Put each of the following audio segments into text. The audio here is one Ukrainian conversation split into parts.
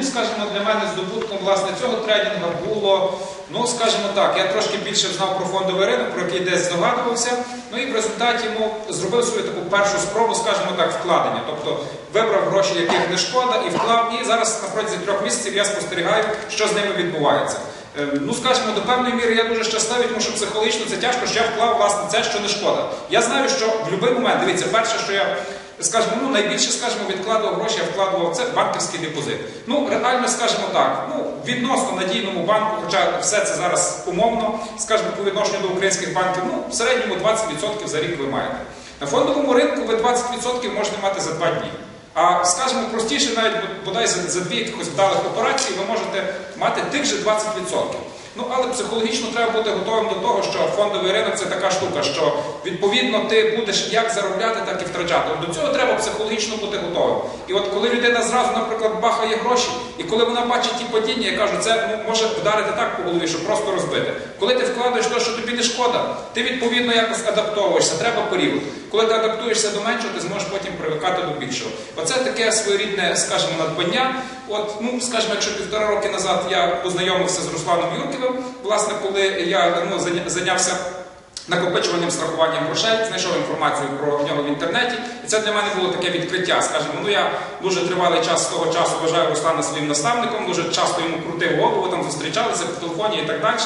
Основним, скажімо, для мене здобутком власне цього тренінгу було, ну скажімо так, я трошки більше знав про фондовий ринок, про який десь здогадувався. Ну і в результаті ну, зробив свою таку першу спробу, скажімо так, вкладення. Тобто вибрав гроші, яких не шкода, і вклав. І зараз на протязі трьох місяців я спостерігаю, що з ними відбувається. Е, Ну, скажімо, до певної міри я дуже щасливий, тому що психологічно це тяжко, що я вклав власне це, що не шкода. Я знаю, що в будь-який момент, дивіться, перше, що я скажімо, ну найбільше, скажімо, відкладував гроші, я вкладував це банківський депозит. Ну, реально, скажімо так, ну відносно надійному банку, хоча все це зараз умовно, скажімо, по відношенню до українських банків, ну в середньому 20% за рік ви маєте. На фондовому ринку ви 20% можете мати за два дні. А скажімо, простіше, навіть бодай за, за дві якихось вдалих операції ви можете мати тих же 20%. Ну, але психологічно треба бути готовим до того, що фондовий ринок це така штука, що відповідно ти будеш як заробляти, так і втрачати. До цього треба психологічно бути готовим. І от коли людина зразу, наприклад, бахає гроші, і коли вона бачить ті падіння, я кажу, це може вдарити так по голові, що просто розбити. Коли ти вкладаєш те, що тобі не шкода, ти відповідно якось адаптовуєшся, треба період. Коли ти адаптуєшся до меншого, ти зможеш потім привикати до більшого. Оце таке своєрідне, скажімо, надбання. От, ну, скажімо, якщо півтора роки назад я познайомився з Русланом Юрківим, власне, коли я ну, зайнявся накопичуванням страхуванням грошей, знайшов інформацію про нього в інтернеті, і це для мене було таке відкриття. Скажімо, ну я дуже тривалий час з того часу вважаю Руслана своїм наставником, дуже часто йому крутив голову, там зустрічалися по телефоні і так далі.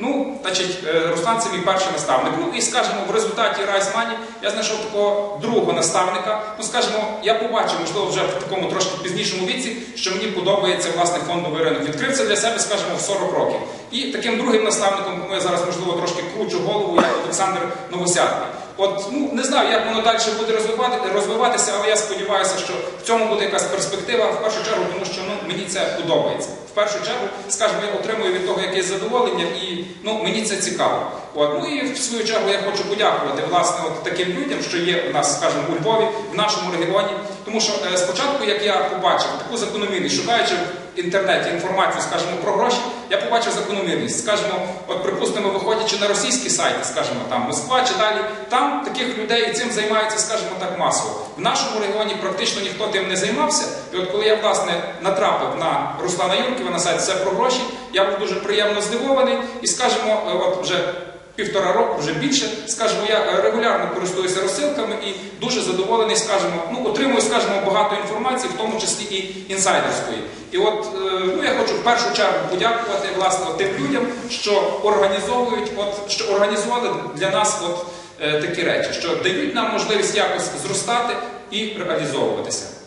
Ну, значить, е, Руслан це мій перший наставник. Ну і скажімо, в результаті Райсмані я знайшов такого другого наставника. Ну, скажімо, я побачив, можливо, вже в такому трошки пізнішому віці, що мені подобається власне фондовий ринок. Відкрив це для себе, скажімо, в 40 років. І таким другим наставником, кому я зараз можливо трошки кручу голову, як Олександр Новосядний. От ну не знаю, як воно далі буде розвивати, розвиватися, але я сподіваюся, що в цьому буде якась перспектива. В першу чергу, тому що ну мені це подобається. В першу чергу, скажімо, я отримую від того якесь задоволення, і ну мені це цікаво. От ну і в свою чергу я хочу подякувати власне от таким людям, що є у нас, скажімо, у Львові, в нашому регіоні. Тому що е, спочатку, як я побачив таку закономірність, шукаючи в інтернеті інформацію, скажімо, про гроші, я побачив закономірність. Скажімо, от припустимо, виходячи на російські сайти, скажімо, там Москва чи далі, там таких людей цим займаються, скажімо так, масово. В нашому регіоні практично ніхто тим не займався. І от коли я власне натрапив на Руслана Юрківа на сайт все про гроші, я був дуже приємно здивований і, скажімо, е, от вже. Півтора року, вже більше, скажімо, я е, регулярно користуюся розсилками і дуже задоволений, скажімо, ну отримую, скажімо, багато інформації, в тому числі і інсайдерської. І от е, ну я хочу в першу чергу подякувати власне тим людям, що організовують, от що організували для нас от е, такі речі, що дають нам можливість якось зростати і реалізовуватися.